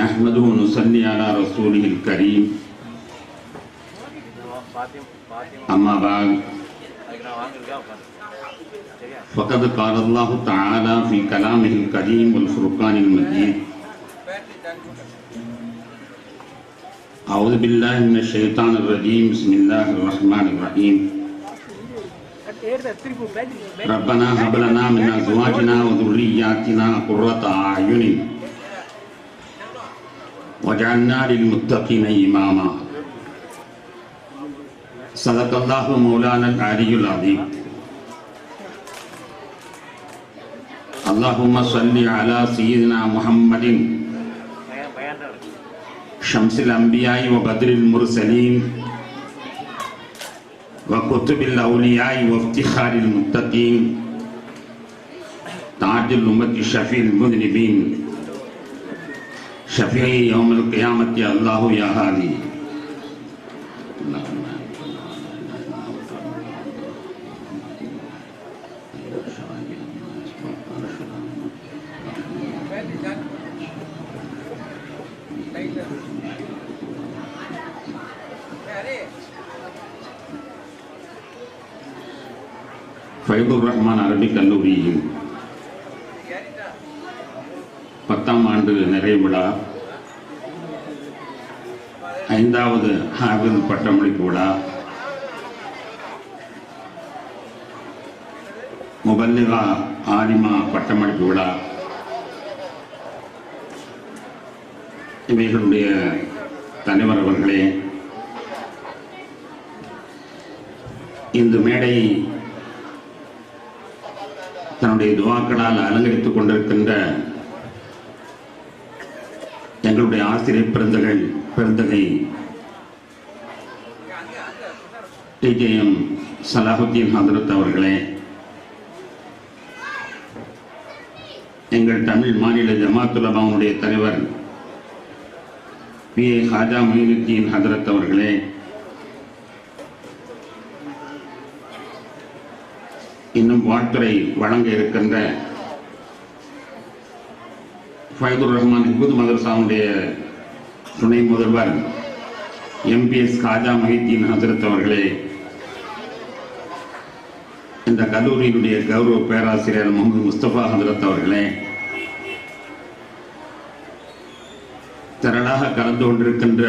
نحمد ونصلي على رسوله الكريم. أما بعد. فقد قال الله تعالى في كلامه الكريم والفرقان المجيد. أعوذ بالله من الشيطان الرجيم. بسم الله الرحمن الرحيم. ربنا حب لنا من ازواجنا وذرياتنا قرة اعين وجعلنا للمتقین اماما صدق اللہ مولانا العلی العظیم اللہم صلی على سیدنا محمد. شمس الانبیاء و بدر المرسلین وكتب الأولياء وافتخار المتقين. تاج الأمة شفيع المذنبين. شفيع يوم القيامة يا الله يا هادي. Habibur Rahman Arabic கல்லூரியின் பத்தாம் ஆண்டு நிறைவு ஐந்தாவது ஹாபிது பட்டமளிப்பு விழா முபல்லிகா ஆலிமா பட்டமளிப்பு விழா இவைகளுடைய தலைவர் அவர்களே இந்த மேடை தன்னுடைய துவாக்களால் அலங்கரித்துக் கொண்டிருக்கின்ற எங்களுடைய ஆசிரியர் பிறந்தகள் பிறந்தகை டிஜேஎம் சலாஹுத்தீன் ஹதரத் அவர்களே எங்கள் தமிழ் மாநில ஜமாத்துலமாவுடைய தலைவர் பி. ஏ. ஹாஜா மொயினுத்தீன் ஹதரத் அவர்களே வாழ்த்துறை வழங்க இருக்கின்ற ஃபைதுர் ரஹ்மான் இபுது மதரசாவுடைய துணை முதல்வர் எம்பிஎஸ் காஜா மஹித்தீன் ஹசரத் அவர்களே இந்த கல்லூரியினுடைய கௌரவ பேராசிரியர் முகமது முஸ்தபா ஹசரத் அவர்களே திரளாக கலந்து கொண்டிருக்கின்ற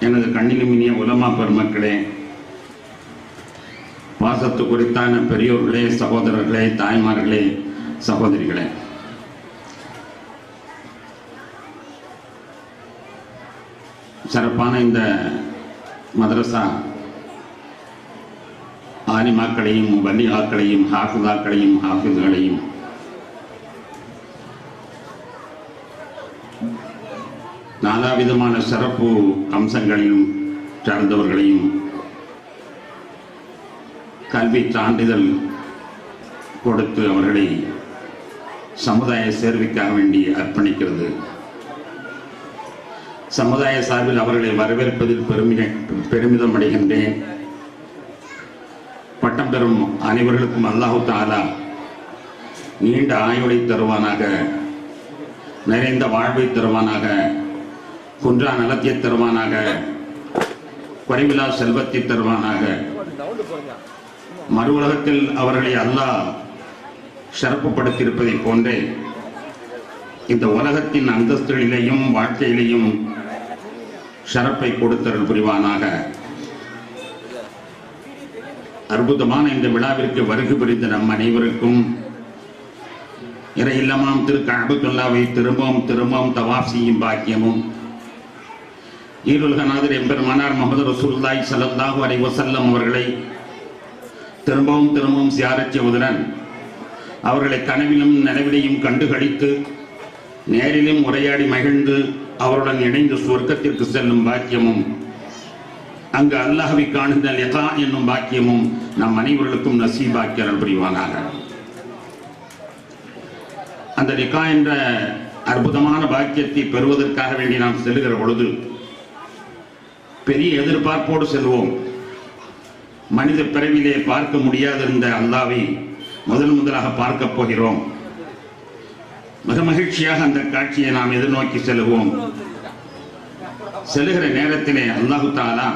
எனது கண்ணிலுமினிய உலமா பெருமக்களே விசுவாசத்து குறித்தான பெரியோர்களே சகோதரர்களே தாய்மார்களே சகோதரிகளே. சிறப்பான இந்த மதரசா ஆலிமாக்களையும் வலியாக்களையும் ஹாஃபிதாக்களையும் ஹாஃபிதுகளையும் நாலாவிதமான சிறப்பு அம்சங்களிலும் சார்ந்தவர்களையும் கல்வி சான்றிதழ் கொடுத்து அவர்களை சமுதாய சேர்வைக்காக வேண்டி அர்ப்பணிக்கிறது. சமுதாய சார்பில் அவர்களை வரவேற்பதில் பெருமித பெருமிதம் அடைகின்றேன். பட்டம் பெறும் அனைவர்களுக்கும் அல்லாஹு தாலா நீண்ட ஆயுளை தருவானாக நிறைந்த வாழ்வை தருவானாக குன்றா நலத்தை தருவானாக குறைவிலா செல்வத்தை தருவானாக. மறு உலகத்தில் அவர்களை அல்லாஹ் சிறப்புப்படுத்தியிருப்பதை போன்றே இந்த உலகத்தின் அந்தஸ்துகளிலேயும் வாழ்க்கையிலேயும் சிறப்பை கொடுத்தருள் புரிவானாக. அற்புதமான இந்த விழாவிற்கு வருகை புரிந்த நம் அனைவருக்கும் இறை இல்லமாம் திரு கஅபத்துல்லாவை திரும்பவும் திரும்பவும் தவாப் செய்யும் பாக்கியமும். ஈருலகநாதர் எம்பெருமானார் முகமது ரசூல்லாய் சலல்லாஹு அரைவசல்லம் அவர்களை திரும்பவும் திரும்பவும் சியாரச் செய்வதுடன் அவர்களை கனவிலும் நினைவிலையும் கண்டு கழித்து நேரிலும் உரையாடி மகிழ்ந்து அவருடன் இணைந்து சுவர்க்கத்திற்கு செல்லும் பாக்கியமும் அங்கு அல்லாஹ்வை காணுதல் லிகா என்னும் பாக்கியமும் நம் அனைவர்களுக்கும் நசீபாக்கியர்கள் புரிவானாக. அந்த லிகா என்ற அற்புதமான பாக்கியத்தை பெறுவதற்காக வேண்டி நாம் செல்லுகிற பொழுது பெரிய எதிர்பார்ப்போடு செல்வோம். மனித பிறவிலே பார்க்க முடியாதிருந்த அல்லாவை முதல் முதலாக பார்க்க போகிறோம். மிக மகிழ்ச்சியாக அந்த காட்சியை நாம் எதிர்நோக்கி செல்லுவோம். செல்லுகிற நேரத்திலே அல்லாஹு தாலா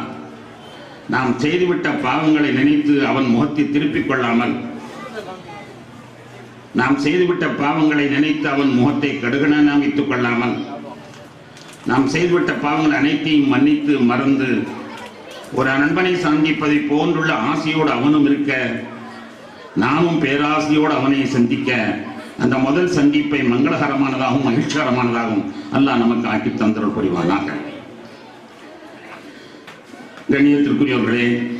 நாம் செய்துவிட்ட பாவங்களை நினைத்து அவன் முகத்தை திருப்பிக் கொள்ளாமல் நாம் செய்துவிட்ட பாவங்களை நினைத்து அவன் முகத்தை கடுகன வைத்துக் கொள்ளாமல் நாம் செய்துவிட்ட பாவங்கள் அனைத்தையும் மன்னித்து மறந்து ஒரு நண்பனை சந்திப்பதை போன்றுள்ள ஆசையோடு அவனும் இருக்க நாமும் பேராசையோடு அவனை சந்திக்க அந்த முதல் சந்திப்பை மங்களகரமானதாகவும் மகிழ்ச்சிகரமானதாகவும் அல்லாஹ் நமக்கு ஆக்கி தந்தரல் புரிவானாக. கண்ணியத்திற்குரியவர்களே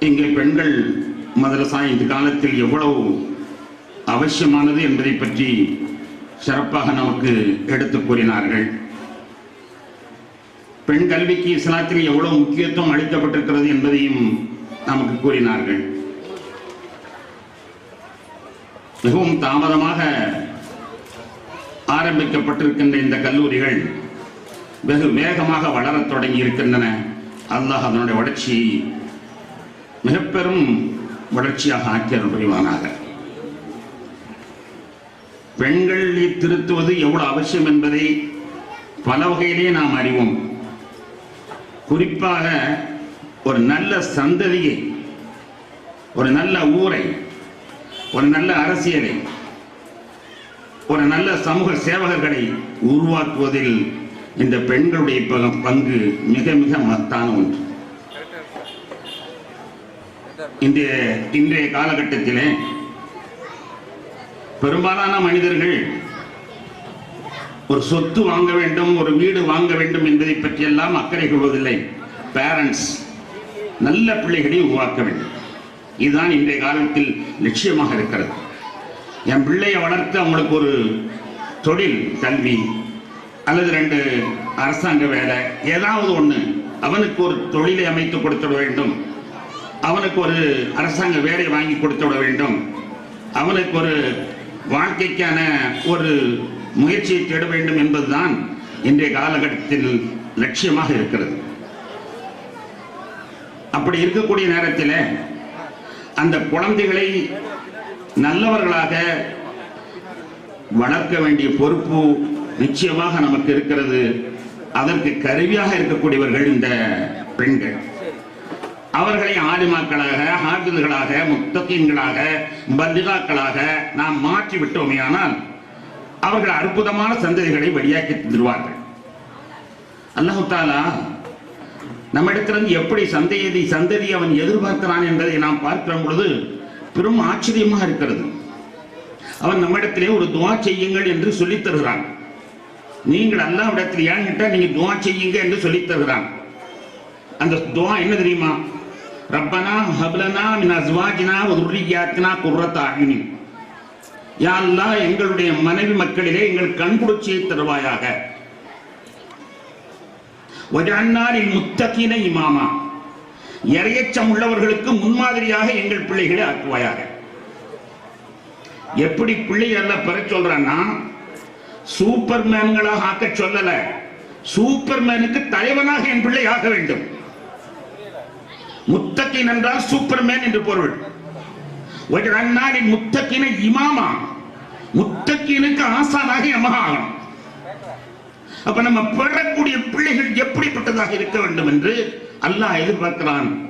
இங்கே பெண்கள் மதரசா இந்த காலத்தில் எவ்வளவு அவசியமானது என்பதை பற்றி சிறப்பாக நமக்கு எடுத்துக் கூறினார்கள். பெண் கல்விக்கு இஸ்லாத்தில் எவ்வளவு முக்கியத்துவம் அளிக்கப்பட்டிருக்கிறது என்பதையும் நமக்கு கூறினார்கள். மிகவும் தாமதமாக ஆரம்பிக்கப்பட்டிருக்கின்ற இந்த கல்லூரிகள் வெகு வேகமாக வளரத் தொடங்கி இருக்கின்றன அல்லாஹ் அதனுடைய வளர்ச்சியை மிக பெரும் வளர்ச்சியாக ஆக்கியல் புரிவானாக. பெண்களை திருத்துவது எவ்வளவு அவசியம் என்பதை பல வகையிலே நாம் அறிவோம். குறிப்பாக ஒரு நல்ல சந்ததியை ஒரு நல்ல ஊரை ஒரு நல்ல அரசியலை ஒரு நல்ல சமூக சேவகர்களை உருவாக்குவதில் இந்த பெண்களுடைய பங்கு மிக மிக மத்தான ஒன்று. இந்த இன்றைய காலகட்டத்திலே பெரும்பாலான மனிதர்கள் ஒரு சொத்து வாங்க வேண்டும் ஒரு வீடு வாங்க வேண்டும் என்பதை பற்றியெல்லாம் அக்கறை கொள்வதில்லை. பேரண்ட்ஸ் நல்ல பிள்ளைகளை உருவாக்க வேண்டும். இதுதான் இன்றைய காலத்தில் லட்சியமாக இருக்கிறது. என் பிள்ளையை வளர்த்து அவங்களுக்கு ஒரு தொழில் கல்வி அல்லது ரெண்டு அரசாங்க வேலை ஏதாவது ஒன்று அவனுக்கு ஒரு தொழிலை அமைத்து கொடுத்துட வேண்டும். அவனுக்கு ஒரு அரசாங்க வேலை வாங்கி கொடுத்துட வேண்டும். அவனுக்கு ஒரு வாழ்க்கைக்கான ஒரு முயற்சியை தேட வேண்டும் என்பதுதான் இன்றைய காலகட்டத்தில் லட்சியமாக இருக்கிறது. அப்படி இருக்கக்கூடிய நேரத்தில் அந்த குழந்தைகளை நல்லவர்களாக வளர்க்க வேண்டிய பொறுப்பு நிச்சயமாக நமக்கு இருக்கிறது. அதற்கு கருவியாக இருக்கக்கூடியவர்கள் இந்த பெண்கள். அவர்களை ஆலிமாக்களாக ஹாஃபில்களாக முத்தகீன்களாக பந்திதாக்களாக நாம் மாற்றி விட்டோமே ஆனால் அவர்கள் அற்புதமான சந்ததிகளை வெளியாக்கி தருவார்கள் அல்லாஹு தாலா நம்மிடத்திலிருந்து எப்படி சந்ததி சந்ததி அவன் எதிர்பார்க்கிறான் என்பதை நாம் பார்க்கிற பொழுது பெரும் ஆச்சரியமாக இருக்கிறது. அவன் நம்மிடத்திலே ஒரு துவா செய்யுங்கள் என்று சொல்லித் தருகிறான். நீங்கள் அல்லாவிடத்தில் கேட்டால் நீங்க துவா செய்யுங்க என்று சொல்லித் தருகிறான். அந்த துவா என்ன தெரியுமா? ரப்பனா ஹப்லனா மின் அஸ்வாஜினா உர்ரியாத்தினா குர்ரத் ஆகினி யா எங்களுடைய மனைவி மக்களிலே எங்கள் கண்குடிச்சியை தருவாயாக. வஜான்னாரில் முத்தகீன இமாமா. இரையச்சம் உள்ளவர்களுக்கு முன்மாதிரியாக எங்கள் பிள்ளைகளை ஆக்குவாயாக. எப்படி பிள்ளைகளை பெற சொல்றான்னா சூப்பர் மேன்களாக ஆக்க சொல்லல. சூப்பர்மேனுக்கு தலைவனாக என் பிள்ளை ஆக வேண்டும். முத்தக்கின் என்றால் சூப்பர்மேன் என்று பொருள். ஒரு அந்நாளின் முத்தக்கினை இமாமா. முத்தக்கீனுக்கு ஆசானாக எமகாகணும் அப்ப நம்ம பெறக்கூடிய பிள்ளைகள் எப்படிப்பட்டதாக இருக்க வேண்டும் என்று அல்லாஹ் எதிர்பார்க்கிறான்.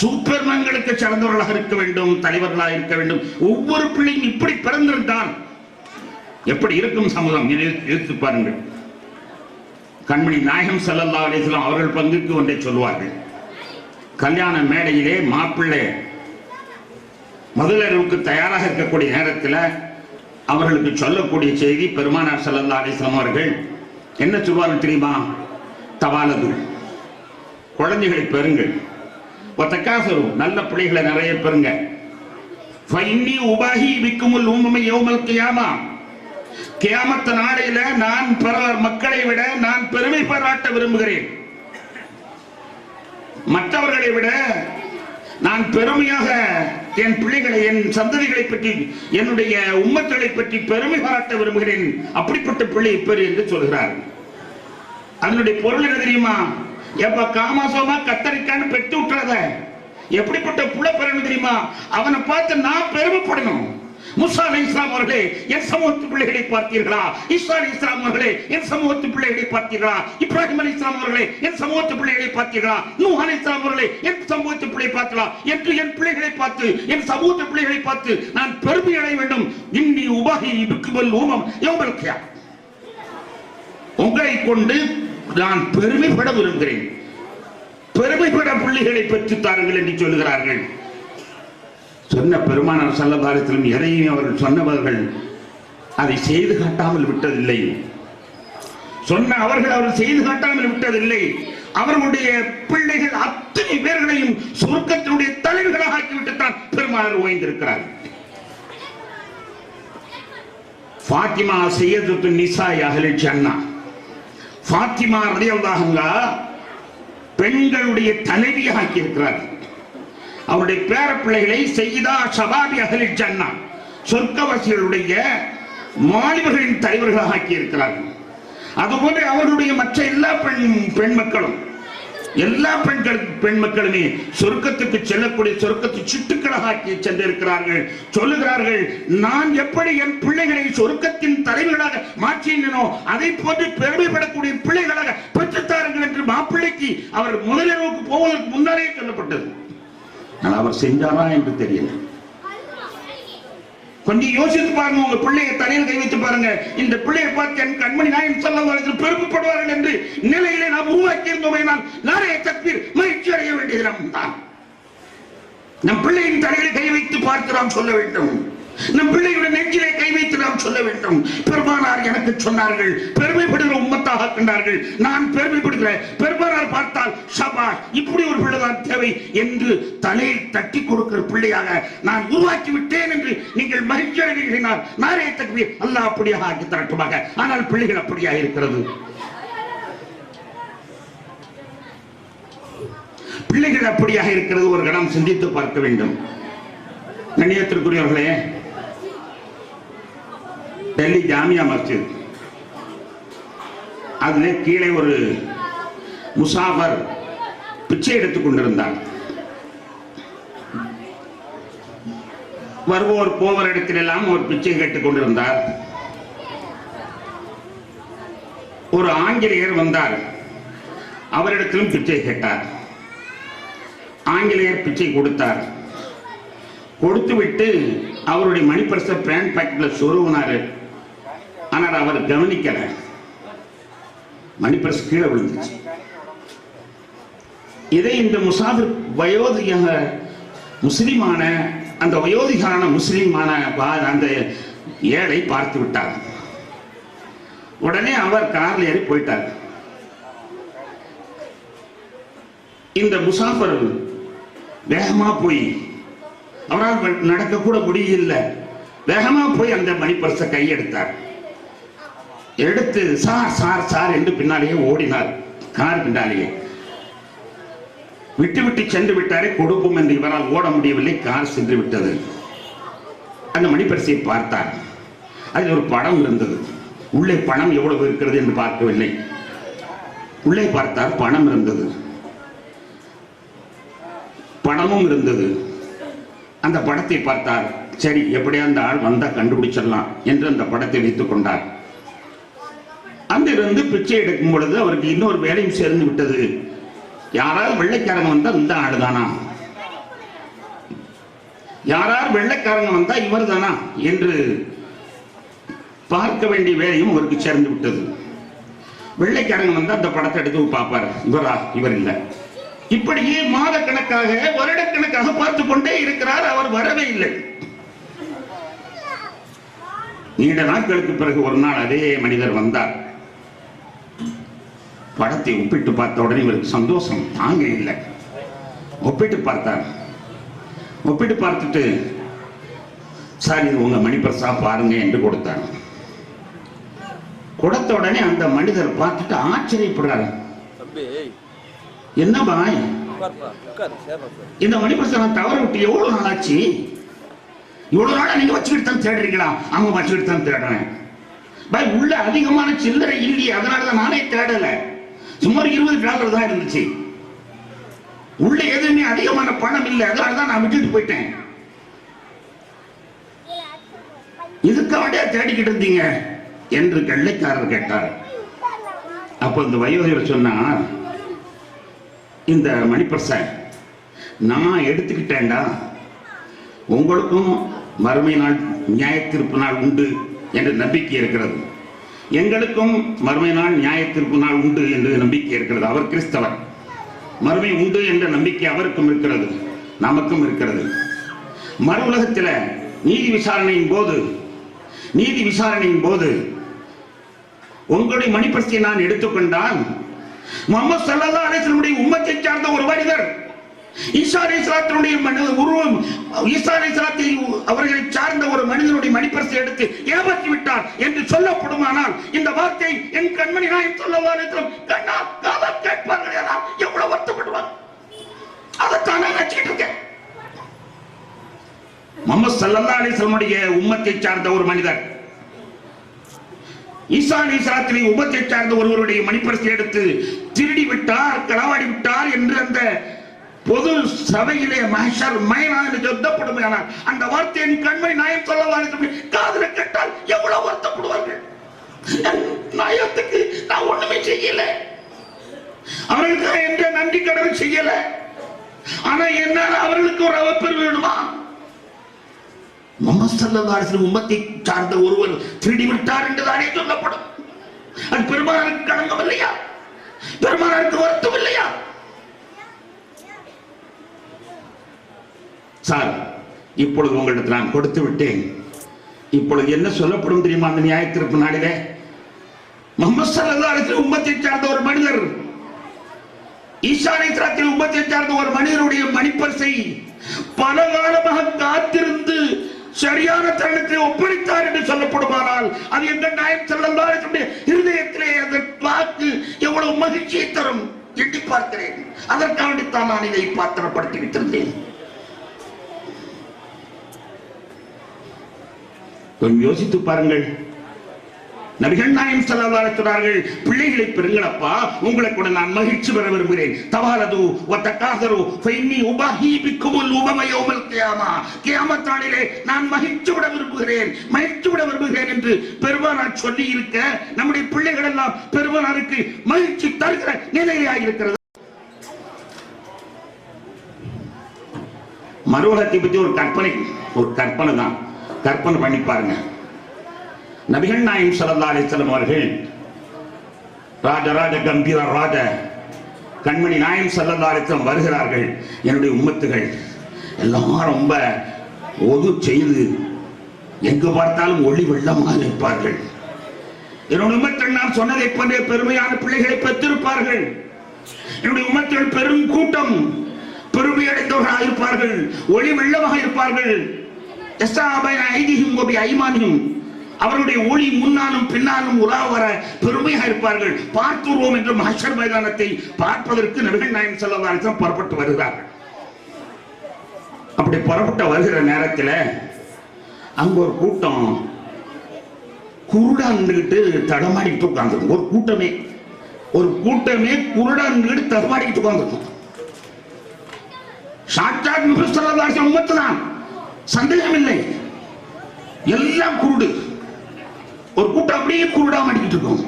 சூப்பர்மேன்களுக்கு சிறந்தவர்களாக இருக்க வேண்டும் தலைவர்களாக இருக்க வேண்டும். ஒவ்வொரு பிள்ளையும் இப்படி பிறந்திருந்தால் எப்படி இருக்கும் சமூகம்? எடுத்து பாருங்கள். கண்மணி நாயகம் செல்லல்லா அலிஸ்லாம் அவர்கள் பங்குக்கு ஒன்றை சொல்வார்கள். கல்யாண மேடையிலே மாப்பிள்ளை மதுளருக்கு தயாராக இருக்கக்கூடிய நேரத்தில் அவர்களுக்கு சொல்லக்கூடிய செய்தி பெருமானார் ஸல்லல்லாஹு அலிஸ்லாம் அவர்கள். என்ன சொல்வார்கள் தெரியுமா? தவாலது. குழந்தைகளை பெறுங்கள். ஒத்தக்காசரு நல்ல பிள்ளைகளை நிறைய பெறுங்க. ஃபைன்னி உபாஹி விக்குமுல் உம்மை யோமல் கியாமா. கியாமத்த நாளையில நான் பிற மக்களை விட நான் பெருமை பாராட்ட விரும்புகிறேன். மற்றவர்களை விட நான் பெருமையாக என் பிள்ளைகளை என் சந்ததிகளை பற்றி என்னுடைய உம்மத்தலை பற்றி பெருமை பாராட்ட விரும்புகிறேன். அப்படிப்பட்ட பிள்ளை பெரு என்று சொல்கிறார். அதனுடைய பொருள் என்ன தெரியுமா? எப்ப காமாசோமா கத்தரிக்கான்னு பெற்று விட்டுறத. எப்படிப்பட்ட புள்ள பெறணும் தெரியுமா? அவனை பார்த்து நான் பெருமைப்படணும். முசா அலி இஸ்லாம் அவர்களே என் சமூகத்து பிள்ளைகளை பார்த்தீர்களா? ஈசா அலி இஸ்லாம் அவர்களே என் சமூகத்து பிள்ளைகளை பார்த்தீர்களா? இப்ராஹிம் அலி இஸ்லாம் அவர்களே என் சமூகத்து பிள்ளைகளை பார்த்தீர்களா? நூ அலி இஸ்லாம் அவர்களே என் சமூகத்து பிள்ளை பார்த்தீர்களா? என்று என் பிள்ளைகளை பார்த்து என் சமூகத்து பிள்ளைகளை பார்த்து நான் பெருமை அடைய வேண்டும். இன்னி உபகி இருக்குமல் ஊமம் எவ்வளவு உங்களை கொண்டு நான் பெருமைப்பட விரும்புகிறேன். பெருமைப்பட பிள்ளைகளை பெற்று தாருங்கள் என்று சொல்லுகிறார்கள். சொன்ன பெருமானார் சல்லதாரத்திலும் எதையும் அவர்கள் சொன்னவர்கள் அதை செய்து காட்டாமல் விட்டதில்லை. சொன்ன அவர்கள் அவர்கள் செய்து காட்டாமல் விட்டதில்லை. அவர்களுடைய பிள்ளைகள் அத்தனை பேர்களையும் சுருக்கத்தினுடைய தலைவர்களாக ஆக்கிவிட்டு தான் பெருமானார் ஓய்ந்திருக்கிறார். ஃபாத்திமா செய்யத்து நிசாய் அகலில் ஜன்னா ஃபாத்திமா ரலியல்லாஹுங்கா பெண்களுடைய தலைவியாக ஆக்கியிருக்கிறார். அவருடைய பேர பிள்ளைகளை செய்தா சபாபி அகலில் ஜன்னா. சொர்க்கவாசிகளுடைய மாணவர்களின் தலைவர்களாக ஆக்கியிருக்கிறார்கள். அதுபோன்று அவருடைய மற்ற எல்லா பெண் பெண் மக்களும் எல்லா பெண்கள் பெண் மக்களுமே சொர்க்கத்துக்கு செல்லக்கூடிய சொர்க்கத்தை சுட்டுக்களாக ஆக்கி சென்றிருக்கிறார்கள். சொல்லுகிறார்கள் நான் எப்படி என் பிள்ளைகளை சொர்க்கத்தின் தலைவர்களாக மாற்றினோ அதை போன்று பெருமைப்படக்கூடிய பிள்ளைகளாக பெற்றுத்தாருங்கள் என்று மாப்பிள்ளைக்கு அவர் முதலிரவுக்கு போவதற்கு முன்னாலே சொல்லப்பட்டது. ஆனால் அவர் செஞ்சாரா என்று தெரியல. கொஞ்சம் யோசித்து பாருங்க உங்க பிள்ளையை தலையில் கை வைத்து பாருங்க. இந்த பிள்ளையை பார்த்து என் கண்மணி நாயம் சொல்ல பெருமைப்படுவார்கள் என்று நிலையிலே நாம் உருவாக்கி இருந்தோமையினால் நாளைய தப்பீர் மகிழ்ச்சி அடைய வேண்டியது நாம் தான் நம் பிள்ளையின் தலையில் கை வைத்து பார்த்து நாம் சொல்ல வேண்டும். நம் பிள்ளையுடைய நெஞ்சிலே கை வைத்து நாம் சொல்ல வேண்டும். பெருமானார் எனக்கு சொன்னார்கள் பெருமைப்படுகிற உம்மத்தாக கண்டார்கள். நான் பெருமைப்படுகிற பெருமானார் பார்த்தால் சபா இப்படி ஒரு பிள்ளைதான் தேவை என்று தலையை தட்டி கொடுக்கிற பிள்ளையாக நான் உருவாக்கி விட்டேன் என்று நீங்கள் மகிழ்ச்சி அடைகிறீர்கள் நாரே தகுதி அல்லாஹ் அப்படியாக ஆக்கி தரட்டுமாக. ஆனால் பிள்ளைகள் அப்படியாக இருக்கிறது. பிள்ளைகள் அப்படியாக இருக்கிறது ஒரு கணம் சிந்தித்து பார்க்க வேண்டும். கண்ணியத்திற்குரியவர்களே டெல்லி ஜாமியா மஸ்ஜித். அதுல கீழே ஒரு முசாஃபர் பிச்சை எடுத்துக் கொண்டிருந்தார். வருவோர் போவர் இடத்திலெல்லாம் ஒரு பிச்சை கேட்டுக் கொண்டிருந்தார். ஒரு ஆங்கிலேயர் வந்தார். அவரிடத்திலும் பிச்சை கேட்டார். ஆங்கிலேயர் பிச்சை கொடுத்தார். கொடுத்து விட்டு அவருடைய மணிப்பரிசை பேண்ட் பாக்கெட்ல சொருவினாரு ஆனால் அவர் கவனிக்கல. மணிப்பரிசு கீழே விழுந்துச்சு இதை இந்த முசாஃபிர் வயோதிக முஸ்லிமான அந்த வயோதிகான முஸ்லிமான அந்த ஏழை பார்த்து விட்டார். உடனே அவர் கார்ல ஏறி போயிட்டார். இந்த முசாஃபர் வேகமா போய் அவரால் நடக்க கூட முடியல வேகமா போய் அந்த மணிப்பரிசை கையெடுத்தார். எடுத்து சார் சார் சார் என்று பின்னாலேயே ஓடினார். கார் பின்னாலேயே. விட்டு விட்டு சென்று விட்டாரே கொடுப்போம் என்று இவரால் ஓட முடியவில்லை. கார் சென்று விட்டது. அந்த மணிப்பரிசையை பார்த்தார். அதில் ஒரு படம் இருந்தது. உள்ளே பணம் எவ்வளவு இருக்கிறது என்று பார்க்கவில்லை. உள்ளே பார்த்தார் பணம் இருந்தது. பணமும் இருந்தது. அந்த படத்தை பார்த்தார். சரி எப்படியா அந்த ஆள் வந்தா கண்டுபிடிச்சிடலாம் என்று அந்த படத்தை வைத்துக் கொண்டார். அங்கிருந்து பிச்சை எடுக்கும் பொழுது அவருக்கு இன்னொரு வேலையும் சேர்ந்து விட்டது. யாராவது வெள்ளைக்காரங்க வந்தா இந்த ஆடு தானா யாரார் வெள்ளைக்காரங்க வந்தா இவர் தானா என்று பார்க்க வேண்டிய வேலையும் அவருக்கு சேர்ந்து விட்டது. வெள்ளைக்காரங்க வந்தா அந்த படத்தை எடுத்து பார்ப்பார். இவரா? இவர் இல்லை. இப்படியே மாதக்கணக்காக வருடக்கணக்காக பார்த்து கொண்டே இருக்கிறார். அவர் வரவே இல்லை. நீண்ட நாட்களுக்கு பிறகு ஒரு நாள் அதே மனிதர் வந்தார். படத்தை ஒப்பிட்டு பார்த்த உடனே இவருக்கு சந்தோஷம் தாங்க இல்லை. ஒப்பிட்டு பார்த்தார். ஒப்பிட்டு பார்த்துட்டு சார் இது உங்க மணிப்பர்சா பாருங்க என்று கொடுத்தார். கொடுத்த உடனே அந்த மனிதர் பார்த்துட்டு ஆச்சரியப்படுறாரு. தம்பி என்ன பாய்? இந்த மணிப்பரிசை தவற விட்டு எவ்வளவு நாள் ஆச்சு? இவ்வளவு நாளா நீங்க வச்சுக்கிட்டு தான் தேடுறீங்களா? அவங்க வச்சுக்கிட்டு தான் தேடுறேன். பாய் உள்ள அதிகமான சில்லறை இல்லையே அதனாலதான் நானே தேடல. சுமார் இருபது டாலர் தான் இருந்துச்சு. உள்ள எதுவுமே அதிகமான பணம் இல்லை. அதனால தான் நான் விட்டுட்டு போயிட்டேன். இதுக்கு தேடிக்கிட்டு இருந்தீங்க? என்று கள்ளைக்காரர் கேட்டார். அப்ப இந்த வயோதிகர் சொன்னார் இந்த மணிப்பிரசன் நான் எடுத்துக்கிட்டேன்டா. உங்களுக்கும் மறுமை நாள் நியாய தீர்ப்பு நாள் உண்டு என்ற நம்பிக்கை இருக்கிறது. எங்களுக்கும் மறுமை நாள் நியாயத்திற்கு நாள் உண்டு என்று நம்பிக்கை இருக்கிறது. அவர் கிறிஸ்தவர். மறுமை உண்டு என்ற நம்பிக்கை அவருக்கும் இருக்கிறது நமக்கும் இருக்கிறது. மறு உலகத்தில் நீதி விசாரணையின் போது நீதி விசாரணையின் போது உங்களுடைய மணிப்பரிசை நான் எடுத்துக்கொண்டால் முகமது சல்லா அலிஸ்லமுடைய உம்மத்தை சார்ந்த ஒரு மனிதர் ஈசா அலிஸ்லாத்தினுடைய உருவம் ஈசா சாத்தை அவர்களை சார்ந்த ஒரு மனிதனுடைய மணிப்பரிசை எடுத்து ஏமாற்றி விட்டார் என்று சொல்லப்படுமானால் இந்த வார்த்தை என் கண்மணி நாயம் சொல்லவா கண்ணா காதல் கேட்பார்கள் எல்லாம் எவ்வளவு வருத்தப்படுவார்? அதைத்தான் நான் நினைச்சிட்டு இருக்கேன். முகமது சல்லல்லா அலிஸ்லமுடைய உம்மத்தை சார்ந்த ஒரு மனிதர். ஈசா அலிஸ்லாத்திலே உம்மத்தை சார்ந்த ஒருவருடைய மணிப்பரிசை எடுத்து திருடி விட்டார் களவாடி விட்டார் என்று அந்த பொது சபையிலே மஹர் மைனா என்று ஆனால் அந்த வார்த்தையின் கண்மை நாயம் சொல்லவாறு காதல கேட்டால் எவ்வளவு வருத்தப்படுவார்கள்? நாயத்துக்கு நான் ஒண்ணுமே செய்யல. அவர்களுக்கு என்ற நன்றி கடன் செய்யல. ஆனா என்னால அவர்களுக்கு ஒரு அவப்பெரு வேணுமா? முகமது ஸல்லல்லாஹு உம்மத்தை சார்ந்த ஒருவர் திருடி விட்டார் என்று தானே சொல்லப்படும். அது பெருமானாருக்கு களங்கம் இல்லையா? பெருமானாருக்கு வருத்தம் இல்லையா? சார் இப்பொழுது உங்களுக்கு நான் கொடுத்து விட்டேன். இப்பொழுது என்ன சொல்லப்படும் தெரியுமா அந்த நியாயத்திற்கு நாளிலே முகமது உம்மத்தை சார்ந்த ஒரு மனிதர் ஈசானை திராத்தில் உம்மத்தை சார்ந்த ஒரு மனிதனுடைய மணிப்பரிசை பல காலமாக காத்திருந்து சரியான தருணத்தில் ஒப்படைத்தார் என்று சொல்லப்படுமானால் அது எந்த நாயம் செல்லந்தாலும் இருதயத்திலே அந்த வாக்கு எவ்வளவு மகிழ்ச்சியை தரும் எட்டி பார்க்கிறேன். அதற்காண்டித்தான் நான் இதை பாத்திரப்படுத்தி வைத்திருந்தேன். கொஞ்சம் யோசித்து பாருங்கள். நபிகள் நாயம் சொன்னார்கள் பிள்ளைகளை பெறுங்களப்பா உங்களை கூட நான் மகிழ்ச்சி பெற விரும்புகிறேன். தவாலது ஒத்தக்காசரு காசரு ஃபைன்னி உபஹி பிக்குமுல் உபமயோமல் கியாமா. கியாமத்தாளிலே நான் மகிழ்ச்சி விட விரும்புகிறேன். மகிழ்ச்சி விட விரும்புகிறேன் என்று பெருமானார் சொல்லி இருக்க நம்முடைய பிள்ளைகள் எல்லாம் பெருமானாருக்கு மகிழ்ச்சி தருகிற நிலையாக இருக்கிறது. மறுவலத்தை பற்றி ஒரு கற்பனை ஒரு கற்பனை தான் கற்பனை பண்ணி பாருங்க. நபிகள் நாயம் ஸல்லல்லாஹு அலைஹி வஸல்லம் அவர்கள் ராஜராஜ கம்பீர ராஜ கண்மணி நாயம் ஸல்லல்லாஹு அலைஹி வருகிறார்கள். என்னுடைய உம்மத்துகள் எல்லாம் ரொம்ப ஒது செய்து எங்கு பார்த்தாலும் ஒளி வெள்ளமாக நிற்பார்கள் என்னுடைய உம்மத்தில் நான் சொன்னதை போன்ற பெருமையான பிள்ளைகளை பெற்றிருப்பார்கள். என்னுடைய உமத்தில் பெரும் கூட்டம் பெருமையடைந்தவர்களாக இருப்பார்கள் ஒளி வெள்ளமாக இருப்பார்கள். எஸ்தாபைன அவர்களுடைய ஒளி முன்னாலும் பின்னாலும் உலா வர பெருமையாக இருப்பார்கள். பார்த்துருவோம் என்று மஹர் மைதானத்தை பார்ப்பதற்கு நபிகள் நாயன் செல்லவாரிசம் புறப்பட்டு வருகிறார்கள் அப்படி புறப்பட்டு வருகிற நேரத்தில் அங்க ஒரு கூட்டம் குருடா நின்றுகிட்டு தடமாடிட்டு உட்காந்துருக்கும் ஒரு கூட்டமே. ஒரு கூட்டமே குருடா நின்றுகிட்டு தடமாடிக்கிட்டு உட்காந்துருக்கும் சாட்சாத் முகஸ்தலாதாசம் உம்மத்து தான் சந்தேகம் இல்லை எல்லாம் குருடு. ஒரு கூட்டம் அப்படியே குருடா மாட்டிக்கிட்டு இருக்கும்.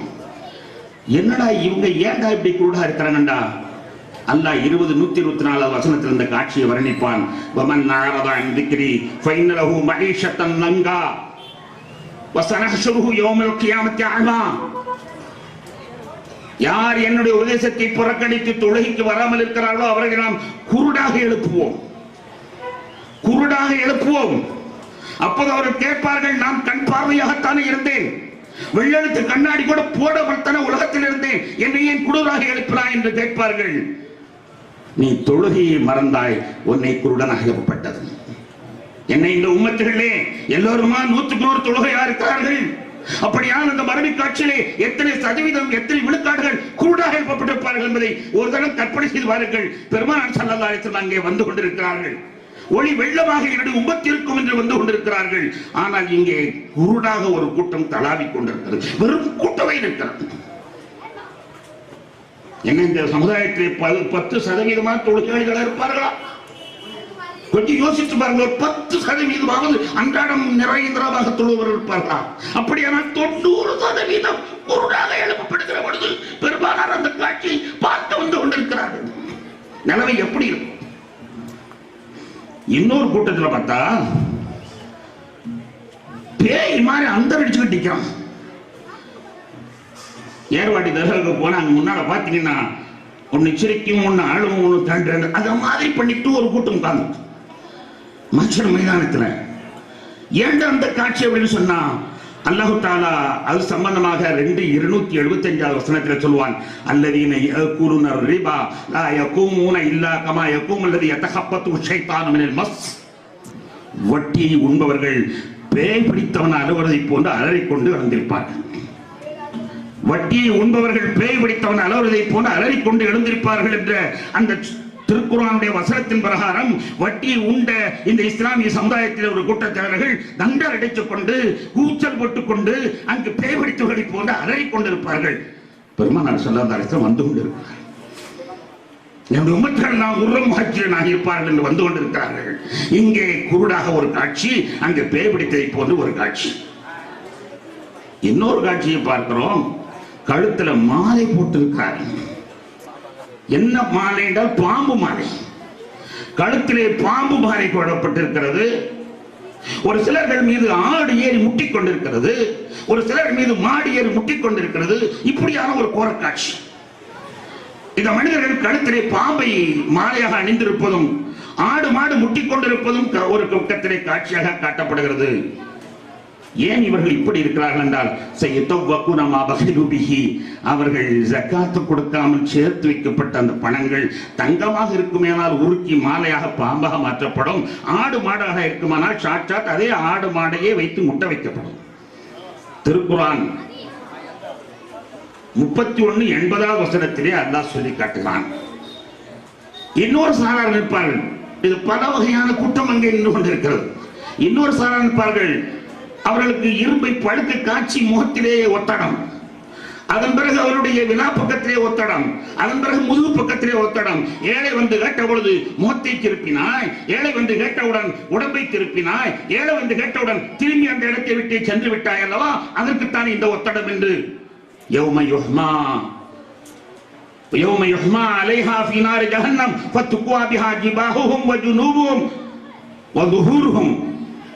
என்னடா இவங்க ஏன்டா இப்படி குருடா இருக்கிறாங்கடா அல்லாஹ் இருபது நூத்தி இருபத்தி நாலாவது வசனத்தில் இந்த காட்சியை வர்ணிப்பான். வமன் நாரதா திக்ரி ஃபைனலஹு மஈஷத்தன் லங்கா. வசனஹ்ஷுருஹு யௌமல் கியாமத்தி அமா யார் என்னுடைய உபதேசத்தை புறக்கணித்து தொழுகைக்கு வராமல் இருக்கிறார்களோ அவர்களை நாம் குருடாக எழுப்புவோம். குருடாக எழுப்புவோம். அப்போது அவர்கள் கேட்பார்கள் நாம் கண் பார்வையாகத்தானே இருந்தேன். வெள்ளெழுத்து கண்ணாடி கூட போடப்பட்டன உலகத்தில் இருந்தேன் என்னை ஏன் குருடாக எழுப்பினாய்? என்று கேட்பார்கள். நீ தொழுகையை மறந்தாய். உன்னை குருடனாக எழுப்பப்பட்டது. என்னை இந்த உம்மத்துகளே எல்லோருமா நூற்றுக்கு நூறு தொழுகையா இருக்கிறார்கள்? அப்படியான அந்த மரபி காட்சியிலே எத்தனை சதவீதம் எத்தனை விழுக்காடுகள் குருடாக எழுப்பப்பட்டிருப்பார்கள் என்பதை ஒரு தரம் கற்பனை செய்து பாருங்கள் பெருமானார் சல்லல்லாஹு அங்கே வந்து கொண்டிருக்கிறார்கள். ஒளி வெள்ளமாக என்னுடைய உம்மத்திற்கும் என்று வந்து கொண்டிருக்கிறார்கள். ஆனால் இங்கே குருடாக ஒரு கூட்டம் தளாவிக் கொண்டிருக்கிறது. வெறும் கூட்டமே இருக்கிறது என்ன இந்த சமுதாயத்தில் பத்து பத்து சதவீதமான தொழிலாளிகள் இருப்பார்களா? கொஞ்சம் யோசித்து பாருங்க ஒரு பத்து சதவீதமாவது அன்றாடம் நிறைந்திரமாக தொழுவர் இருப்பார்களா? அப்படியானால் தொண்ணூறு சதவீதம் குருடாக இன்னொரு கூட்டத்தில் பார்த்தா பேய் மாதிரி அந்த அடிச்சுக்கிட்டு நிற்கிறான் ஏர்வாட்டி தர்காவுக்கு போனா அங்க முன்னால பாத்தீங்கன்னா ஒன்னு சிரிக்கும் ஒன்னு ஆளும் ஒன்னு தண்டு அத மாதிரி பண்ணிட்டு ஒரு கூட்டம் உட்கார்ந்து மச்சர் மைதானத்துல. ஏன்டா அந்த காட்சி அப்படின்னு சொன்னா அல்லாஹு தாலா அது சம்பந்தமாக ரெண்டு இருநூத்தி எழுபத்தி அஞ்சாவது வசனத்தில் சொல்வான் அல்லதீன யகுலுன ரிபா லா யகூமுன இல்லா கமா யகூம் அல்லது யதஹப்பத்து ஷைத்தானு மினல் மஸ். வட்டியை உண்பவர்கள் பேய் பிடித்தவன் அலுவலதை போன்று அலறிக்கொண்டு வந்திருப்பார்கள் வட்டியை உண்பவர்கள் பேய் பிடித்தவன் அலறுவதை போன்று அலறிக்கொண்டு எழுந்திருப்பார்கள் என்ற அந்த திருக்குறானுடைய வசனத்தின் பிரகாரம் வட்டி உண்ட இந்த இஸ்லாமிய சமுதாயத்தில் ஒரு கூட்டத்தினர்கள் தண்டர் அடித்துக் கொண்டு கூச்சல் போட்டுக் கொண்டு அங்கு பேய் போன்று அலறிக் கொண்டிருப்பார்கள். பெருமானார் சொல்லாத அரசு வந்து கொண்டிருக்கிறார். என்னுடைய உமர்கள் நாம் உரம் ஆட்சியனாக இருப்பார்கள் என்று வந்து கொண்டிருக்கிறார்கள். இங்கே குருடாக ஒரு காட்சி அங்கு பேபிடித்ததை போன்று ஒரு காட்சி. இன்னொரு காட்சியை பார்க்கிறோம். கழுத்துல மாலை போட்டிருக்கார். என்ன மாலை என்றால் பாம்பு மாலை. கழுத்திலே பாம்பு மாலை போடப்பட்டிருக்கிறது. ஒரு சிலர்கள் மீது ஆடு ஏறி முட்டிக் கொண்டிருக்கிறது. ஒரு சிலர் மீது மாடு ஏறி முட்டிக் கொண்டிருக்கிறது. இப்படியான ஒரு கோரக்காட்சி. இந்த மனிதர்கள் கழுத்திலே பாம்பை மாலையாக அணிந்திருப்பதும் ஆடு மாடு முட்டிக் கொண்டிருப்பதும் க- ஒரு பக்கத்திலே காட்சியாக காட்டப்படுகிறது. ஏன் இவர்கள் இப்படி இருக்கிறார்கள் என்றால் செய்யத்தொவ்வக்குன மா அவர்கள் ஜக்காத்து கொடுக்காமல் சேர்த்து வைக்கப்பட்ட அந்த பணங்கள் தங்கமாக இருக்குமேனால் உருக்கி மாலையாக பாம்பாக மாற்றப்படும் ஆடு மாடாக இருக்குமானால் சாட்சாத் அதே ஆடு மாடையே வைத்து முட்டை வைக்கப்படும். திருக்குறான் முப்பத்தி ஒன்னு எண்பதாவது வசனத்திலே அல்லாஹ் சொல்லி காட்டுகிறான். இன்னொரு சாரார் நிற்பார்கள் இது பல வகையான குற்றம் அங்கே நின்று கொண்டிருக்கிறது. இன்னொரு சாரார் நிற்பார்கள் அவர்களுக்கு இரும்பை பழுத்து காட்சி முகத்திலேயே ஒத்தடம். அதன் பிறகு அவருடைய வினா பக்கத்திலே ஒத்தடம். அதன் பிறகு முதுகு பக்கத்திலே ஒத்தடம். ஏழை வந்து கேட்ட பொழுது முகத்தை திருப்பினாய். ஏழை வந்து கேட்டவுடன் உடம்பை திருப்பினாய். ஏழை வந்து கேட்டவுடன் திரும்பி அந்த இடத்தை விட்டு சென்று விட்டாய் அல்லவா? அதற்குத்தான் இந்த ஒத்தடம் என்று. யோம யுஹ்மா. யோம யுஹ்மா அலைஹா ஃபீ நாரி ஜஹன்னம். ஃபத்துக்வா பிஹா ஜிபாஹுஹும் வஜுனூபுஹும். வதுஹூருஹும்.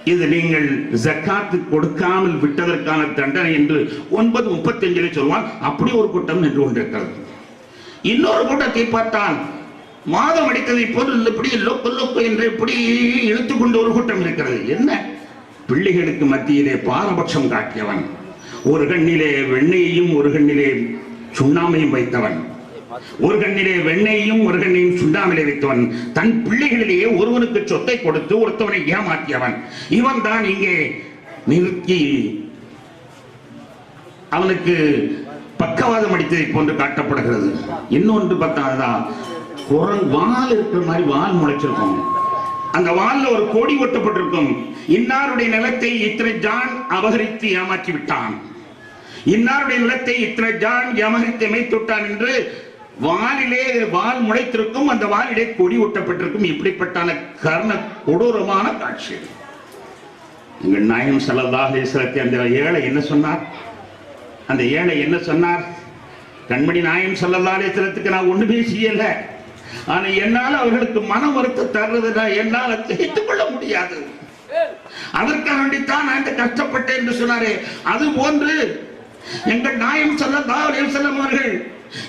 இது நீங்கள் ஜக்காத்து கொடுக்காமல் விட்டதற்கான தண்டனை என்று ஒன்பது முப்பத்தஞ்சிலே சொல்வான். அப்படி ஒரு கூட்டம் நின்று கொண்டிருக்கிறது. இன்னொரு கூட்டத்தை பார்த்தால் மாதம் அடித்ததை போல் இப்படி லொக்கு லொக்கு என்று இப்படி இழுத்து கொண்டு ஒரு கூட்டம் இருக்கிறது. என்ன? பிள்ளைகளுக்கு மத்தியிலே பாரபட்சம் காட்டியவன். ஒரு கண்ணிலே வெண்ணையையும் ஒரு கண்ணிலே சுண்ணாமையும் வைத்தவன். ஒரு கண்ணிலே வெண்ணையும் ஒரு கண்ணையும் சுண்டாமலே வைத்தவன். தன் பிள்ளைகளிலேயே ஒருவனுக்கு சொத்தை கொடுத்து ஒருத்தவனை ஏமாற்றியவன். இவன் தான் இங்கே நிறுத்தி அவனுக்கு பக்கவாதம் அடித்ததை போன்று காட்டப்படுகிறது. இன்னொன்று பார்த்தாதான் குரல் வால் இருக்கிற மாதிரி வால் முளைச்சிருக்கும். அந்த வால்ல ஒரு கோடி ஒட்டப்பட்டிருக்கும். இன்னாருடைய நிலத்தை இத்தனை ஜான் அபகரித்து ஏமாற்றி விட்டான் இன்னாருடைய நிலத்தை இத்தனை ஜான் ஏமாறித்து அமைத்துவிட்டான் என்று வானிலே வால் முளைத்திருக்கும் அந்த வானிலே கொடி ஒட்டப்பட்டிருக்கும் இப்படிப்பட்டான கர்ண கொடூரமான காட்சி எங்கள் நாயம் சல்லல்லாஹு அலைஹி அந்த ஏழை என்ன சொன்னார்? அந்த ஏழை என்ன சொன்னார்? கண்மணி நாயம் சல்லல்லாஹு அலைஹி நான் ஒண்ணுமே செய்யல ஆனா என்னால் அவர்களுக்கு மன வருத்தம் தர்றதை என்னால் சகித்துக் கொள்ள முடியாது. அதற்காக வேண்டித்தான் நான் இந்த கஷ்டப்பட்டேன் என்று சொன்னாரே. அது போன்று எங்கள் நாயம் சல்லல்லாஹு அலைஹி வஸல்லம் அவர்கள்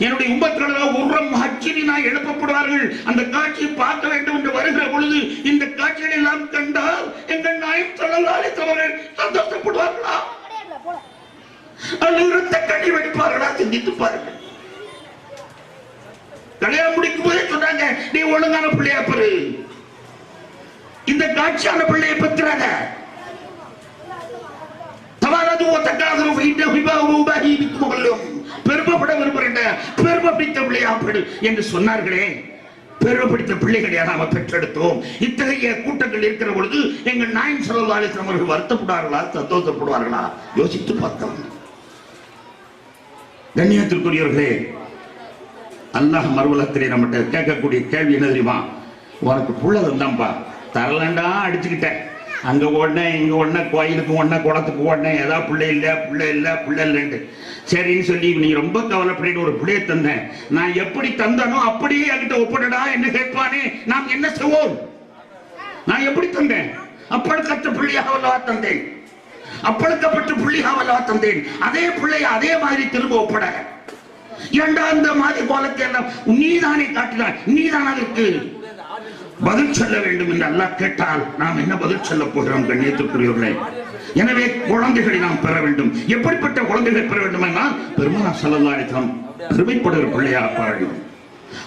என்னுடைய உம்மத்தினர்கள் உரம் அச்சினி நான் எழுப்பப்படுவார்கள். அந்த காட்சியை பார்க்க வேண்டும் என்று வருகிற பொழுது இந்த காட்சிகளை எல்லாம் கண்டால் எங்கள் நாயம் சல்லல்லாஹு தவறு சந்தோஷப்படுவார்களா? அல்லது கண்ணி வெடிப்பார்களா? சிந்தித்து பாருங்கள். கல்யாணம் முடிக்கும் போதே சொன்னாங்க நீ ஒழுங்கான பிள்ளையா பெரு இந்த காட்சியான பிள்ளையை பெற்றாங்க தவறாது ஒத்தக்காதரும் இந்த விவாகம் பாகிபிக்கும் பெருமைப்பட விரும்புகிறேன் பெருமை பிடித்த என்று சொன்னார்களே. பெருமை பிடித்த பிள்ளைகளை நாம பெற்றெடுத்தோம். இத்தகைய கூட்டங்கள் இருக்கிற பொழுது எங்கள் நாயம் சொல்லலாலேசன் அவர்கள் வருத்தப்படுவார்களா சந்தோஷப்படுவார்களா? யோசித்து பார்த்தோம் கண்ணியத்திற்குரியவர்களே அல்லாஹ் மறுவலத்திலே நம்மகிட்ட கேட்கக்கூடிய கேள்வி என்ன தெரியுமா? உனக்கு புள்ள வந்தாம்பா தரலண்டா அடிச்சுக்கிட்டேன். அங்க ஓடினேன் இங்க ஓடினேன் கோயிலுக்கு ஓடினேன் குளத்துக்கு ஓடினேன் ஏதாவது பிள்ளை இல்ல பிள்ளை இல்ல பிள்ளை இல்லைன்ட்டு. சரின்னு சொல்லி நீ ரொம்ப கவலைப்பட்டு ஒரு பிள்ளையை தந்தேன். நான் எப்படி தந்தனோ அப்படியே என்கிட்ட ஒப்படடா என்ன கேட்பானே நாம் என்ன செய்வோம்? நான் எப்படி தந்தேன்? அப்பழுக்கற்ற பிள்ளையாக அல்லவா தந்தேன். அப்பழுக்கப்பட்ட பிள்ளையாக அல்லவா தந்தேன். அதே பிள்ளைய அதே மாதிரி திரும்ப ஒப்பட. ஏண்டா இந்த மாதிரி கோலத்தை எல்லாம் நீதானே காட்டினாய். நீதான் அதற்கு பதில் சொல்ல வேண்டும் என்று அல்லாஹ் கேட்டால் நாம் என்ன பதில் சொல்ல போகிறோம் கண்ணியத்துக்குரியவர்களே? எனவே குழந்தைகளை நாம் பெற வேண்டும். எப்படிப்பட்ட குழந்தைகளை பெற வேண்டும் என்றால் பெருமனா சல்லல்லாஹு பெருமைப்படுகிற பிள்ளையாக பெற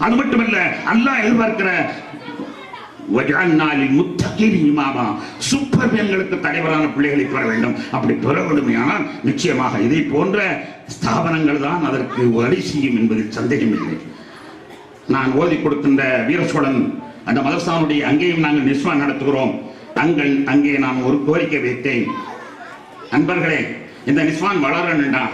அது மட்டுமல்ல அல்லாஹ் எதிர்பார்க்கிற வஜாலில் தலைவரான பிள்ளைகளை பெற வேண்டும். அப்படி பெற வேண்டுமையானால் நிச்சயமாக இதை போன்ற ஸ்தாபனங்கள் தான் அதற்கு வழி செய்யும் என்பதில் சந்தேகமில்லை. நான் ஓதி கொடுக்கின்ற வீரசோழன் அந்த மதரசாவுடைய அங்கேயும் நாங்கள் நிஸ்வான் நடத்துகிறோம். தங்கள் அங்கே நான் ஒரு கோரிக்கை வைத்தேன். நண்பர்களே இந்த நிஸ்வான் வளரணுண்டா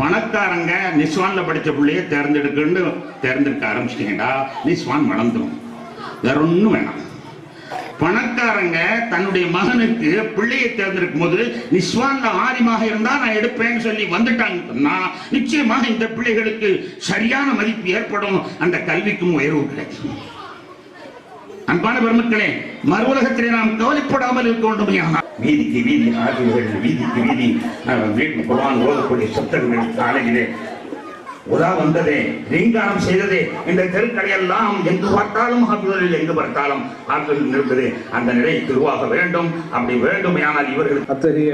பணக்காரங்க நிஸ்வான்ல படிச்ச பிள்ளைய தேர்ந்தெடுக்கணும்னு தேர்ந்தெடுக்க ஆரம்பிச்சிட்டீங்கடா நிஸ்வான் வளர்ந்துடும் வேற ஒண்ணும் வேணாம். பணக்காரங்க தன்னுடைய மகனுக்கு பிள்ளையை தேர்ந்தெடுக்கும் போது நிஸ்வான்ல ஆரிமாக இருந்தா நான் எடுப்பேன்னு சொல்லி வந்துட்டாங்க சொன்னா நிச்சயமாக இந்த பிள்ளைகளுக்கு சரியான மதிப்பு ஏற்படும். அந்த கல்விக்கும் உயர்வு கிடைக்கும். அன்பான பெருமக்களே மறு உலகத்திலே நாம் கவலைப்படாமல் இருக்க வேண்டும் வீதிக்கு வீதி ஆகியவர்கள் வீதிக்கு வீதி. வீட்டு குரான் ஓதக்கூடிய சத்தங்கள் காலையிலே. உலா வந்ததே ரீங்காரம் செய்ததே இந்த தெருக்களை எல்லாம் எங்கு பார்த்தாலும் ஹாபிகளில் எங்கு பார்த்தாலும் ஹாபிகள் இருந்தது அந்த நிலை திருவாக வேண்டும் அப்படி வேண்டுமையானால் இவர்கள் அத்தகைய